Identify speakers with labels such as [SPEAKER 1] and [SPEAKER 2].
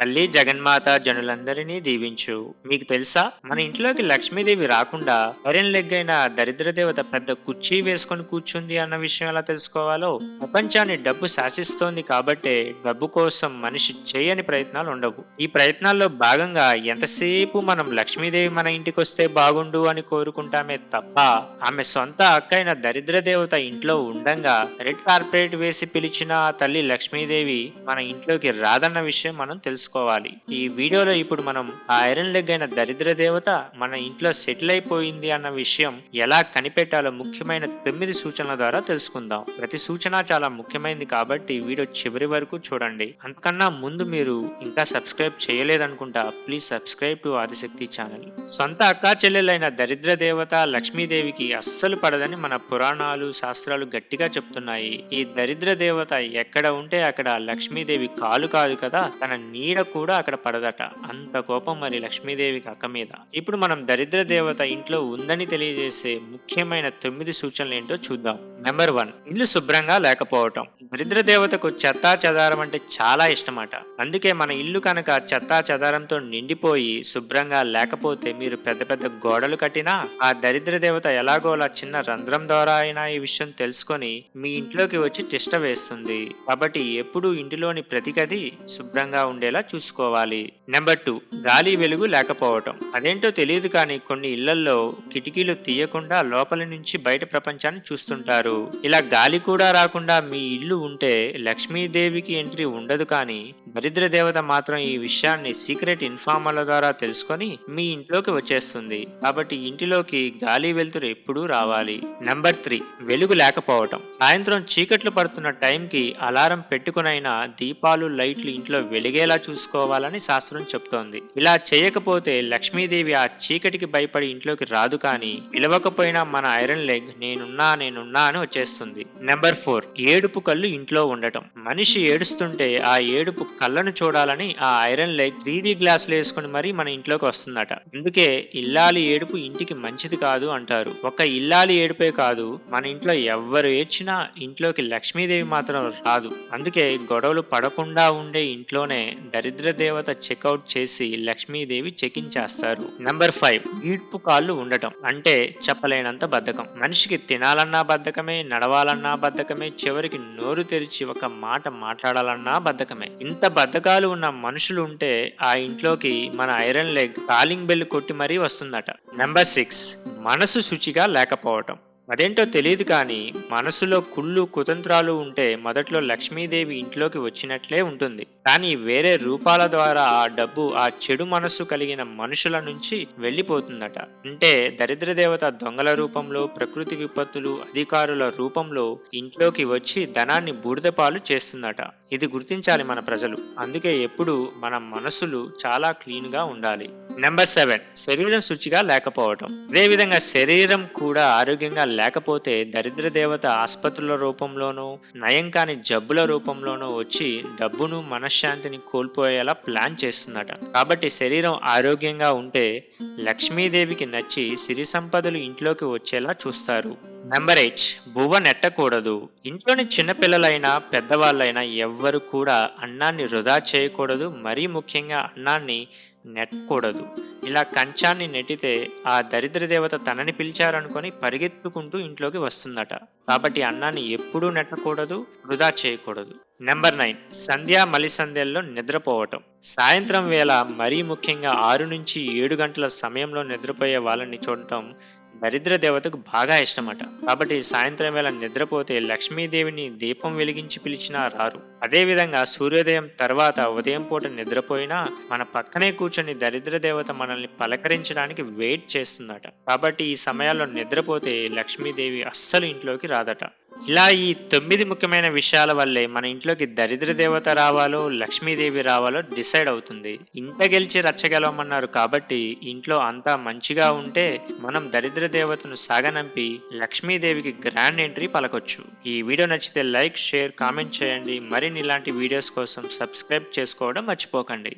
[SPEAKER 1] తల్లి జగన్మాత జనులందరినీ దీవించు. మీకు తెలుసా? మన ఇంట్లోకి లక్ష్మీదేవి రాకుండా ఐరన్ లెగ్ అయిన దరిద్ర దేవత పెద్ద కుర్చీ వేసుకొని కూర్చుంది అన్న విషయం ఎలా తెలుసుకోవాలో? ప్రపంచాన్ని డబ్బు శాసిస్తోంది కాబట్టే డబ్బు కోసం మనిషి చేయని ప్రయత్నాలు ఉండవు. ఈ ప్రయత్నాల్లో భాగంగా ఎంతసేపు మనం లక్ష్మీదేవి మన ఇంటికి వస్తే బాగుండు అని కోరుకుంటామే తప్ప ఆమె సొంత అక్కైన దరిద్ర దేవత ఇంట్లో ఉండంగా రెడ్ కార్పెట్ వేసి పిలిచిన తల్లి లక్ష్మీదేవి మన ఇంట్లోకి రాదన్న విషయం మనం తెలుసుకోవాలి ఈ వీడియోలో ఇప్పుడు మనం ఆ ఐరన్ లెగ్ అయిన దరిద్ర దేవత మన ఇంట్లో సెటిల్ అయిపోయింది అన్న విషయం ఎలా కనిపెట్టాలో ముఖ్యమైన తొమ్మిది సూచనల ద్వారా తెలుసుకుందాం. ప్రతి సూచన చాలా ముఖ్యమైనది కాబట్టి వీడియో చివరి వరకు చూడండి. అంతకన్నా ముందు మీరు ఇంకా subscribe చేయలేదనుకుంటా please subscribe to Adishakti channel. సొంత అక్కా చెల్లెలైన దరిద్ర దేవత లక్ష్మీదేవికి అస్సలు పడదని మన పురాణాలు శాస్త్రాలు గట్టిగా చెప్తున్నాయి. ఈ దరిద్ర దేవత ఎక్కడ ఉంటే అక్కడ లక్ష్మీదేవి కాలు కాదు కదా? తన నీడ కూడా అక్కడ పడదట. అంత కోపం మరి లక్ష్మీదేవికి అక్క మీద. ఇప్పుడు మనం దరిద్ర దేవత ఇంట్లో ఉందని తెలియజేసే ముఖ్యమైన తొమ్మిది సూచనలు ఏంటో చూద్దాం. నెంబర్ వన్ ఇల్లు శుభ్రంగా లేకపోవటం. దరిద్ర దేవతకు చెత్తా చెదారం అంటే చాలా ఇష్టమట. అందుకే మన ఇల్లు కనుక చెత్తా చెదారంతో నిండిపోయి శుభ్రంగా లేకపోతే మీరు పెద్ద పెద్ద గోడలు కట్టినా ఆ దరిద్ర దేవత ఎలాగోలా చిన్న రంధ్రం ద్వారా అయినా ఈ విషయం తెలుసుకొని మీ ఇంట్లోకి వచ్చి తిష్ట వేస్తుంది. కాబట్టి ఎప్పుడూ ఇంటిలోని ప్రతి గది శుభ్రంగా ఉండేలా చూసుకోవాలి. నెంబర్ టూ గాలి వెలుగు లేకపోవటం. అదేంటో తెలియదు కానీ కొన్ని ఇళ్ళలో కిటికీలు తీయకుండా లోపల నుంచి బయట ప్రపంచాన్ని చూస్తుంటారు. ఇలా గాలి కూడా రాకుండా మీ ఇల్లు ఉంటే లక్ష్మీదేవికి ఎంట్రీ ఉండదు కానీ దరిద్ర దేవత మాత్రం ఈ విషయాన్ని సీక్రెట్ ఇన్ఫార్మర్ల ద్వారా తెలుసుకొని మీ ఇంట్లోకి వచ్చేస్తుంది. కాబట్టి ఇంటిలోకి గాలి వెలుతురు ఎప్పుడూ రావాలి. Number three. వెలుగు లేకపోవటం. సాయంత్రం చీకట్లు పడుతున్న టైంకి అలారం పెట్టుకునైనా దీపాలు లైట్లు ఇంట్లో వెలిగేలా చూసుకోవాలని శాస్త్రం చెప్తోంది. ఇలా చేయకపోతే లక్ష్మీదేవి ఆ చీకటికి భయపడి ఇంట్లోకి రాదు కానీ పిలవకపోయినా మన ఐరన్ లెగ్ నేనున్నా నేనున్నా అని వచ్చేస్తుంది. నెంబర్ ఫోర్ ఏడుపు కళ్ళు ఇంట్లో ఉండటం. మనిషి ఏడుస్తుంటే ఆ ఏడుపు కళ్ళను చూడాలని ఆ ఐరన్ లెగ్ త్రీ డి గ్లాసులు వేసుకుని మరీ మన ఇంట్లోకి వస్తుందట. అందుకే ఇల్లాలి ఏడుపు ఇంటికి మంచిది కాదు అంటారు. ఒక ఇల్లాలి ఏడుపే కాదు మన ఇంట్లో ఎవ్వరు ఏడ్చినా ఇంట్లోకి లక్ష్మీదేవి మాత్రం రాదు. అందుకే గొడవలు పడకుండా ఉండే ఇంట్లోనే దరిద్ర దేవత చెక్అవుట్ చేసి లక్ష్మీదేవి చెకిన్ చేస్తారు. నెంబర్ ఫైవ్ ఈడ్పు కాళ్ళు ఉండటం. అంటే చెప్పలేనంత బద్ధకం. మనిషికి తినాలన్నా బద్ధకమే నడవాలన్నా బద్ధకమే చివరికి నోరు తెరిచి ఒక మాట మాట్లాడాలన్నా బద్ధకమే. ఇంత బద్ధకాలు ఉన్న మనుషులు ఉంటే ఆ ఇంట్లోకి మన ఐరన్ లెగ్ కాలింగ్ బెల్ కొట్టి మరీ వస్తుందట. నెంబర్ సిక్స్ మనసు శుచిగా లేకపోవటం. అదేంటో తెలియదు కానీ మనసులో కుళ్ళు కుతంత్రాలు ఉంటే మొదట్లో లక్ష్మీదేవి ఇంట్లోకి వచ్చినట్లే ఉంటుంది. కానీ వేరే రూపాల ద్వారా ఆ డబ్బు ఆ చెడు మనస్సు కలిగిన మనుషుల నుంచి వెళ్ళిపోతుందట. అంటే దరిద్ర దేవత దొంగల రూపంలో ప్రకృతి విపత్తులు అధికారుల రూపంలో ఇంట్లోకి వచ్చి ధనాన్ని బూడిదపాలు చేస్తుందట. ఇది గుర్తించాలి మన ప్రజలు. అందుకే ఎప్పుడు మన మనసులు చాలా క్లీన్గా ఉండాలి. నెంబర్ సెవెన్ శరీరం శుచిగా లేకపోవటం. అదేవిధంగా శరీరం కూడా ఆరోగ్యంగా లేకపోతే దరిద్ర దేవత ఆసుపత్రుల రూపంలోనూ నయం కాని జబ్బుల రూపంలోనూ వచ్చి డబ్బును మనశ్శాంతిని కోల్పోయేలా ప్లాన్ చేస్తుందట. కాబట్టి శరీరం ఆరోగ్యంగా ఉంటే లక్ష్మీదేవికి నచ్చి సిరి సంపదలు ఇంట్లోకి వచ్చేలా చూస్తారు. నెంబర్ ఎయిట్ బువ్వ నెట్టకూడదు. ఇంట్లోని చిన్నపిల్లలైనా పెద్దవాళ్ళైనా ఎవ్వరు కూడా అన్నాన్ని వృధా చేయకూడదు. మరీ ముఖ్యంగా అన్నాన్ని నెట్టకూడదు. ఇలా కంచాన్ని నెట్టితే ఆ దరిద్ర దేవత తనని పిలిచారనుకొని పరిగెత్తుకుంటూ ఇంట్లోకి వస్తుందట. కాబట్టి అన్నాన్ని ఎప్పుడూ నెట్టకూడదు వృధా చేయకూడదు. నెంబర్ నైన్ సంధ్యా మలిసంధ్యల్లో నిద్రపోవటం. సాయంత్రం వేళ మరీ ముఖ్యంగా ఆరు నుంచి ఏడు గంటల సమయంలో నిద్రపోయే వాళ్ళని చూడటం దరిద్ర దేవతకు బాగా ఇష్టమట. కాబట్టి సాయంత్రం వేళ నిద్రపోతే లక్ష్మీదేవిని దీపం వెలిగించి పిలిచినా రారు. అదేవిధంగా సూర్యోదయం తర్వాత ఉదయం పూట నిద్రపోయినా మన పక్కనే కూర్చొని దరిద్ర దేవత మనల్ని పలకరించడానికి వెయిట్ చేస్తుందట. కాబట్టి ఈ సమయాల్లో నిద్రపోతే లక్ష్మీదేవి అస్సలు ఇంట్లోకి రాదట. ఇలా ఈ తొమ్మిది ముఖ్యమైన విషయాల వల్లే మన ఇంట్లోకి దరిద్ర దేవత రావాలో లక్ష్మీదేవి రావాలో డిసైడ్ అవుతుంది. ఇంట గెలిచి రచ్చగలవమన్నారు కాబట్టి ఇంట్లో అంతా మంచిగా ఉంటే మనం దరిద్ర దేవతను సాగనంపి లక్ష్మీదేవికి గ్రాండ్ ఎంట్రీ పలకొచ్చు. ఈ వీడియో నచ్చితే లైక్ షేర్ కామెంట్ చేయండి. మరిన్ని ఇలాంటి వీడియోస్ కోసం సబ్స్క్రైబ్ చేసుకోవడం మర్చిపోకండి.